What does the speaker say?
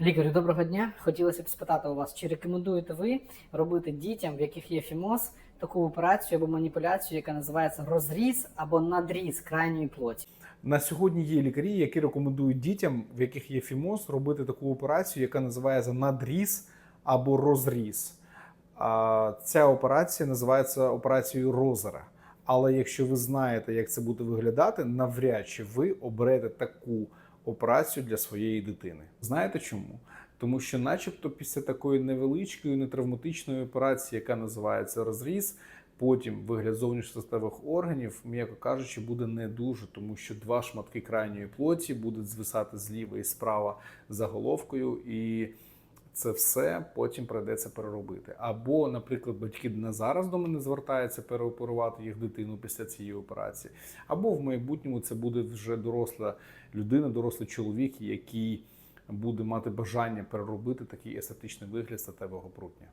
Лікарю, доброго дня. Хотілося б спитати у вас, чи рекомендуєте ви робити дітям, в яких є фімоз, таку операцію або маніпуляцію, яка називається розріз або надріз крайньої плоті? На сьогодні є лікарі, які рекомендують дітям, в яких є фімоз, робити таку операцію, яка називається надріз або розріз. Ця операція називається операцією Розера. Але якщо ви знаєте, як це буде виглядати, навряд чи ви оберете таку операцію для своєї дитини. Знаєте чому? Тому що, начебто, після такої невеличкої нетравматичної операції, яка називається розріз, потім вигляд зовнішньостатевих органів, м'яко кажучи, буде не дуже, тому що два шматки крайньої плоті будуть звисати зліва і справа за головкою, і це все потім прийдеться переробити. Або, наприклад, батьки не зараз до мене звертаються переоперувати їх дитину після цієї операції, або в майбутньому це буде вже доросла людина, дорослий чоловік, який буде мати бажання переробити такий естетичний вигляд статевого прутня.